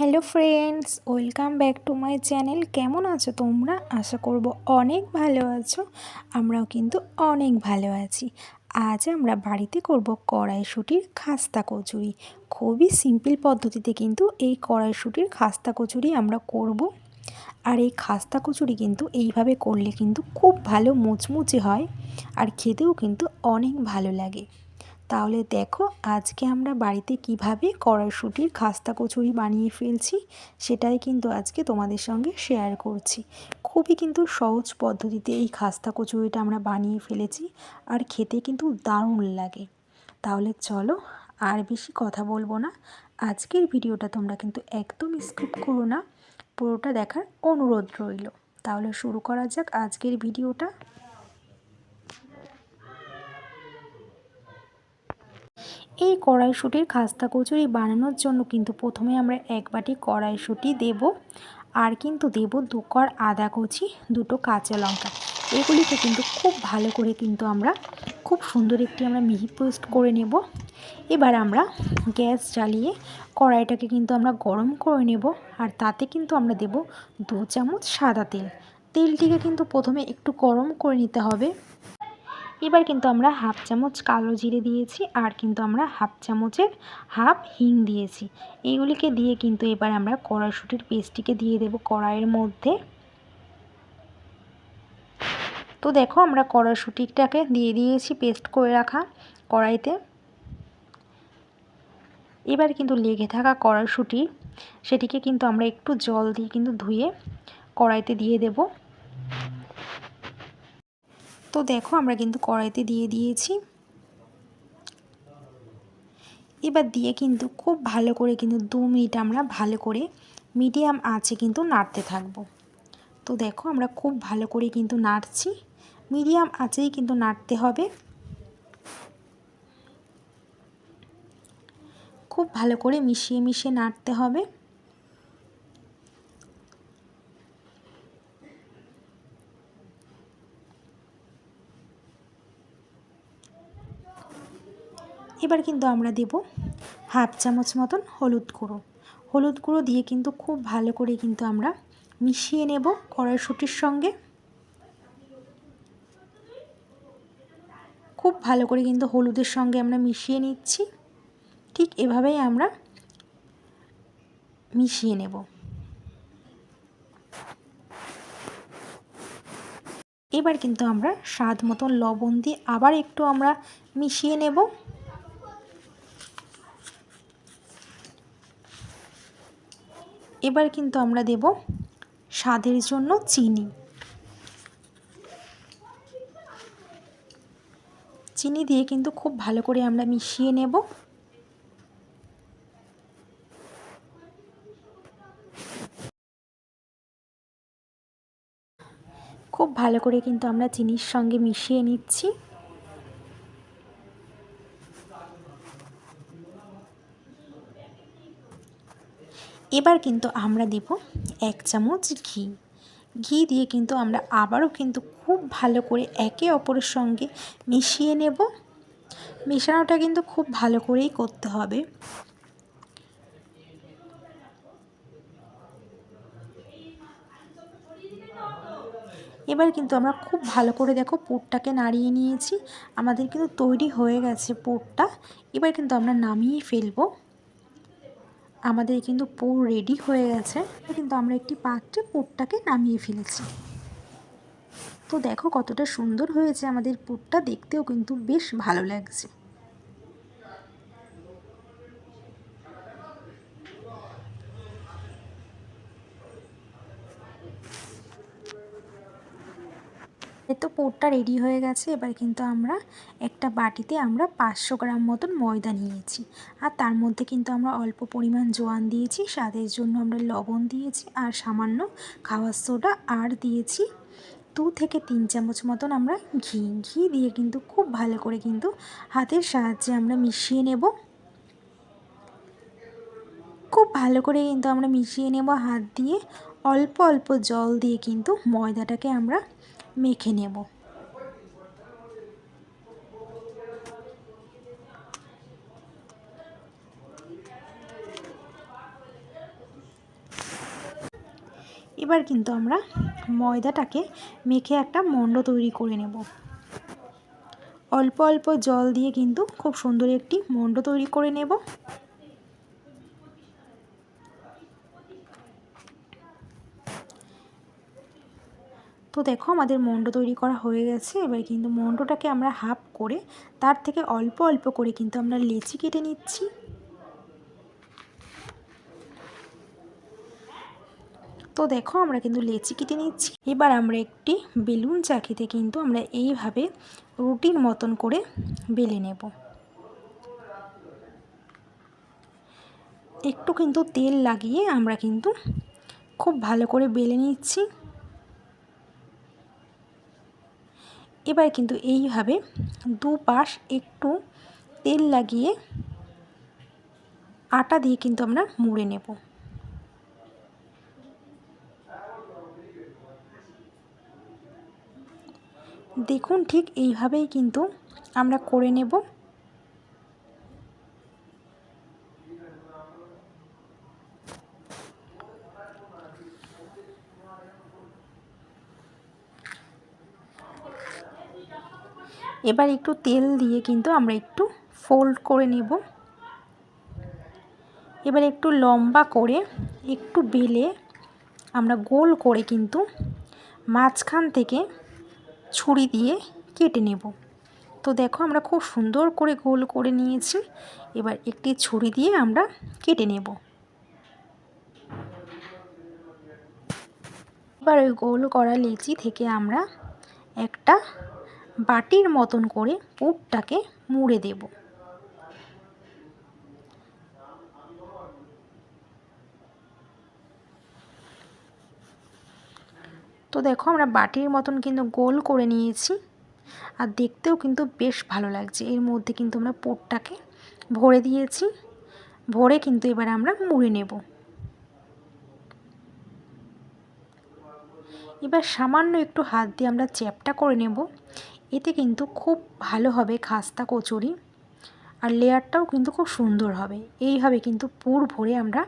Hello friends, welcome back to my channel. কেমন আছো তোমরা? আশা করব অনেক ভালো আছো, আমরাও কিন্তু অনেক ভালো আছি। আজ আমরা বাড়িতে করব কড়াইশুটির খাস্তা কচুরি। খুবই সিম্পল পদ্ধতিতে কিন্তু এই কড়াইশুটির খাস্তা কচুরি আমরা করব। আর এই খাস্তা কচুরি কিন্তু এইভাবে করলে কিন্তু খুব ভালো মুচমুচে হয়, আর খেতেও কিন্তু অনেক ভালো লাগে। তাহলে দেখো আজকে আমরা বাড়িতে কীভাবে কড়াইশুটির খাস্তা কচুরি বানিয়ে ফেলছি, সেটাই কিন্তু আজকে তোমাদের সঙ্গে শেয়ার করছি। খুবই কিন্তু সহজ পদ্ধতিতে এই খাস্তা কচুরিটা আমরা বানিয়ে ফেলেছি আর খেতে কিন্তু দারুণ লাগে। তাহলে চলো আর বেশি কথা বলব না। আজকের ভিডিওটা তোমরা কিন্তু একদম স্কিপ করো না। পুরোটা দেখার অনুরোধ রইল। তাহলে শুরু করা যাক আজকের ভিডিওটা। এই কড়াইশুটির খাস্তা কচুরি বানানোর জন্য কিন্তু প্রথমে আমরা এক বাটি কড়াইশুটি দেব আর কিন্তু দেব দু কর আদা কুচি, দুটো কাঁচা লঙ্কা। এগুলিকে কিন্তু খুব ভালো করে কিন্তু আমরা খুব সুন্দর একটি আমরা মিহি পেস্ট করে নেব। এবার আমরা গ্যাস জ্বালিয়ে কড়াইটাকে কিন্তু আমরা গরম করে নেব আর তাতে কিন্তু আমরা দেব দু চামচ সাদা তেল। তেলটিকে কিন্তু প্রথমে একটু গরম করে নিতে হবে। এবার কিন্তু আমরা হাফ চামচ কালো জিরে দিয়েছি আর কিন্তু আমরা হাফ চামচের হাফ হিং দিয়েছি। এইগুলিকে দিয়ে কিন্তু এবার আমরা কড়াইশুটির পেস্টটিকে দিয়ে দেব কড়াইয়ের মধ্যে। তো দেখো আমরা কড়াইশুটিটাকে দিয়ে দিয়েছি পেস্ট করে রাখা কড়াইতে। এবার কিন্তু লেগে থাকা কড়াইশুটি, সেটিকে কিন্তু আমরা একটু জল দিয়ে কিন্তু ধুয়ে কড়াইতে দিয়ে দেবো। তো দেখো, আমরা কিন্তু কড়াইতে দিয়ে দিয়েছি। এবার দিয়ে কিন্তু খুব ভালো করে কিন্তু দু মিনিট আমরা ভালো করে মিডিয়াম আঁচে কিন্তু নাড়তে থাকব। তো দেখো, আমরা খুব ভালো করে কিন্তু নাড়ছি। মিডিয়াম আঁচেই কিন্তু নাড়তে হবে। খুব ভালো করে মিশিয়ে মিশিয়ে নাড়তে হবে। এবার কিন্তু আমরা দেব হাফ চামচ মতন হলুদ গুঁড়ো। হলুদ গুঁড়ো দিয়ে কিন্তু খুব ভালো করে কিন্তু আমরা মিশিয়ে নেব কড়াইশুটির সঙ্গে। খুব ভালো করে কিন্তু হলুদের সঙ্গে আমরা মিশিয়ে নিচ্ছি। ঠিক এভাবেই আমরা মিশিয়ে নেব। এবার কিন্তু আমরা স্বাদ মতন লবণ দিয়ে আবার একটু আমরা মিশিয়ে নেব। এবার কিন্তু আমরা দেব স্বাদের জন্য চিনি। চিনি দিয়ে কিন্তু খুব ভালো করে আমরা মিশিয়ে নেব। খুব ভালো করে কিন্তু আমরা চিনির সঙ্গে মিশিয়ে নিচ্ছি। এবার কিন্তু আমরা দেব এক চামচ ঘি। ঘি দিয়ে কিন্তু আমরা আবারও কিন্তু খুব ভালো করে একে অপরের সঙ্গে মিশিয়ে নেব। মেশানোটা কিন্তু খুব ভালো করেই করতে হবে। এবার কিন্তু আমরা খুব ভালো করে দেখো পুরটাকে নাড়িয়ে নিয়েছি। আমাদের কিন্তু তৈরি হয়ে গেছে পুরটা। এবার কিন্তু আমরা নামিয়ে ফেলব। আমাদের কিন্তু পুর রেডি হয়ে গেছে। কিন্তু আমরা একটি পাত্রে পুরটাকে নামিয়ে ফেলেছি। তো দেখো কতটা সুন্দর হয়েছে আমাদের পুরটা। দেখতেও কিন্তু বেশ ভালো লাগছে। তো পোরটা রেডি হয়ে গেছে। এবার কিন্তু আমরা একটা বাটিতে আমরা পাঁচশো গ্রাম মতন ময়দা নিয়েছি। আর তার মধ্যে কিন্তু আমরা অল্প পরিমাণ জোয়ান দিয়েছি। স্বাদের জন্য আমরা লবণ দিয়েছি আর সামান্য খাওয়ার সোডা আর দিয়েছি। দু থেকে তিন চামচ মতন আমরা ঘি। ঘি দিয়ে কিন্তু খুব ভালো করে কিন্তু হাতের সাহায্যে আমরা মিশিয়ে নেব। খুব ভালো করে কিন্তু আমরা মিশিয়ে নেব হাত দিয়ে। অল্প অল্প জল দিয়ে কিন্তু ময়দাটাকে আমরা মেখে নেব। এবার কিন্তু আমরা ময়দাটাকে মেখে একটা মণ্ড তৈরি করে নেব। অল্প অল্প জল দিয়ে কিন্তু খুব সুন্দর একটি মণ্ড তৈরি করে নেব। দেখো আমাদের মণ্ড তৈরি করা হয়ে গেছে। এবার কিন্তু মণ্ডটাকে আমরা হাফ করে তার থেকে অল্প অল্প করে কিন্তু আমরা লেচি কেটে নিচ্ছি। তো দেখো আমরা কিন্তু লেচি কেটে নিচ্ছি। এবার আমরা একটি বেলুন চাকিতে কিন্তু আমরা এইভাবে রুটির মতন করে বেলে নেব। একটু কিন্তু তেল লাগিয়ে আমরা কিন্তু খুব ভালো করে বেলে নিচ্ছি। এবার কিন্তু এইভাবে দুপাশ একটু তেল লাগিয়ে আটা দিয়ে কিন্তু আমরা মুড়ে নেব। দেখুন ঠিক এইভাবেই কিন্তু আমরা করে নেব। এবার একটু তেল দিয়ে কিন্তু আমরা একটু ফোল্ড করে নেব। এবার একটু লম্বা করে একটু বেলে আমরা গোল করে কিন্তু মাঝখান থেকে ছুরি দিয়ে কেটে নেব। তো দেখো আমরা খুব সুন্দর করে গোল করে নিয়েছি। এবার একটি ছুরি দিয়ে আমরা কেটে নেব। এবার ওই গোল করা লেচি থেকে আমরা একটা বাটির মতন করে পুরটাকে মুড়ে দেব। তো দেখো আমরা বাটির মতন কিন্তু গোল করে নিয়েছি আর দেখতেও কিন্তু বেশ ভালো লাগছে। এর মধ্যে কিন্তু আমরা পোটটাকে ভরে দিয়েছি, ভরে কিন্তু এবার আমরা মুড়ে নেব। এবার সামান্য একটু হাত দিয়ে আমরা চ্যাপটা করে নেব। এতে কিন্তু খুব ভালো হবে খাস্তা কচুরি আর লেয়ারটাও কিন্তু খুব সুন্দর হবে। এইভাবে কিন্তু পুর ভরে আমরা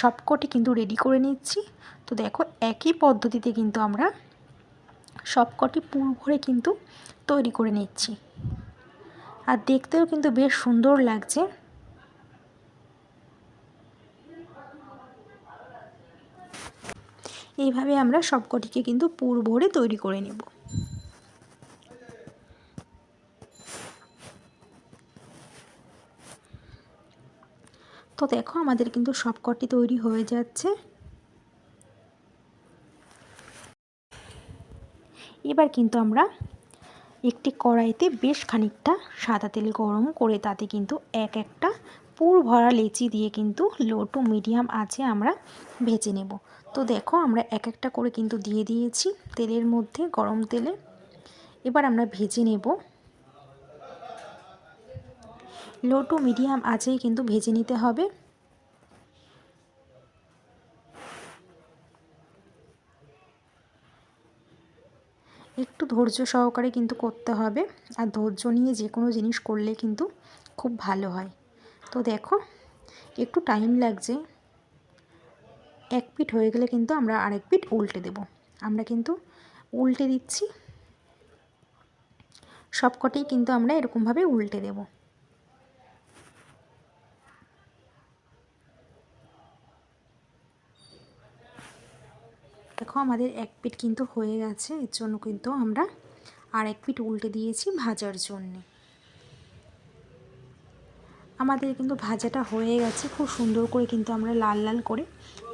সবকটি কিন্তু রেডি করে নিচ্ছি। তো দেখো, একই পদ্ধতিতে কিন্তু আমরা সবকটি পুর ভরে কিন্তু তৈরি করে নিচ্ছি। আর দেখতেও কিন্তু বেশ সুন্দর লাগছে। এইভাবে আমরা সবকটিকে কিন্তু পুর ভরে তৈরি করে নেব। তো দেখো আমাদের কিন্তু সবকটি তৈরি হয়ে যাচ্ছে। এবার কিন্তু আমরা একটি কড়াইতে বেশ খানিকটা সাদা তেল গরম করে তাতে কিন্তু এক একটা পুর ভরা লেচি দিয়ে কিন্তু লো টু মিডিয়াম আছে আমরা ভেজে নেব। তো দেখো আমরা এক একটা করে কিন্তু দিয়ে দিয়েছি তেলের মধ্যে গরম তেলে। এবার আমরা ভেজে নেব। লো টু মিডিয়াম আছেই কিন্তু ভেজে নিতে হবে। একটু ধৈর্য সহকারে কিন্তু করতে হবে, আর ধৈর্য নিয়ে যে কোনো জিনিস করলে কিন্তু খুব ভালো হয়। তো দেখো, একটু টাইম লাগছে। এক পিঠ হয়ে গেলে কিন্তু আমরা আরেক পিঠ উল্টে দেব। আমরা কিন্তু উল্টে দিচ্ছি, সবকটাই কিন্তু আমরা এরকমভাবে উল্টে দেবো। দেখো আমাদের এক পিট কিন্তু হয়ে গেছে, এর জন্য কিন্তু আমরা আর এক পিট উল্টে দিয়েছি ভাজার জন্যে। আমাদের কিন্তু ভাজাটা হয়ে গেছে, খুব সুন্দর করে কিন্তু আমরা লাল লাল করে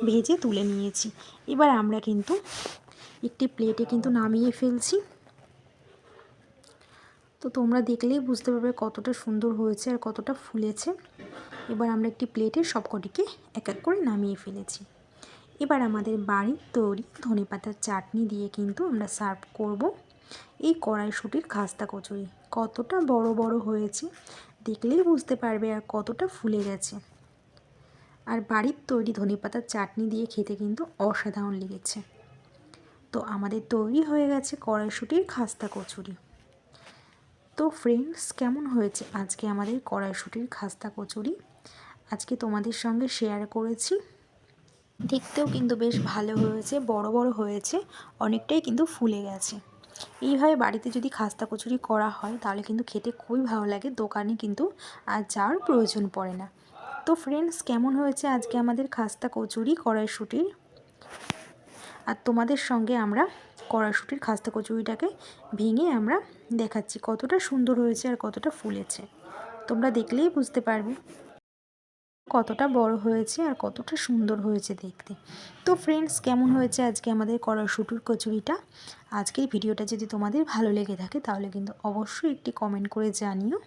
ভেজে তুলে নিয়েছি। এবার আমরা কিন্তু একটি প্লেটে কিন্তু নামিয়ে ফেলছি। তো তোমরা দেখলেই বুঝতে পারবে কতটা সুন্দর হয়েছে আর কতটা ফুলেছে। এবার আমরা একটি প্লেটে সবকটিকে এক এক করে নামিয়ে ফেলেছি। এবার আমাদের বাড়ির তৈরি ধনে পাতার চাটনি দিয়ে কিন্তু আমরা সার্ভ করব এই কড়াইশুটির খাস্তা কচুরি। কতটা বড় বড় হয়েছে দেখলেই বুঝতে পারবে আর কতটা ফুলে গেছে। আর বাড়ির তৈরি ধনে পাতার চাটনি দিয়ে খেতে কিন্তু অসাধারণ লেগেছে। তো আমাদের তৈরি হয়ে গেছে কড়াইশুটির খাস্তা কচুরি। তো ফ্রেন্ডস কেমন হয়েছে আজকে আমাদের কড়াইশুটির খাস্তা কচুরি? আজকে তোমাদের সঙ্গে শেয়ার করেছি। দেখতেও কিন্তু বেশ ভালো হয়েছে, বড় বড় হয়েছে, অনেকটাই কিন্তু ফুলে গেছে। এইভাবে বাড়িতে যদি খাস্তা কচুরি করা হয়, তাহলে কিন্তু খেতে খুবই ভালো লাগে, দোকানে কিন্তু আর যাওয়ার প্রয়োজন পড়ে না। তো ফ্রেন্ডস কেমন হয়েছে আজকে আমাদের খাস্তা কচুরি কড়াইশুটির? আর তোমাদের সঙ্গে আমরা কড়াইশুটির খাস্তা কচুরিটাকে ভেঙে আমরা দেখাচ্ছি, কতটা সুন্দর হয়েছে আর কতটা ফুলেছে। তোমরা দেখলেই বুঝতে পারবে। কতটা বড় হয়েছে আর কতটা সুন্দর হয়েছে দেখতে। তো ফ্রেন্ডস কেমন হয়েছে আজকে আমাদের কড়াইশুটির কচুরিটা? আজকের ভিডিওটা যদি তোমাদের ভালো লেগে থাকে, তাহলে কিন্তু অবশ্যই একটি কমেন্ট করে জানিও।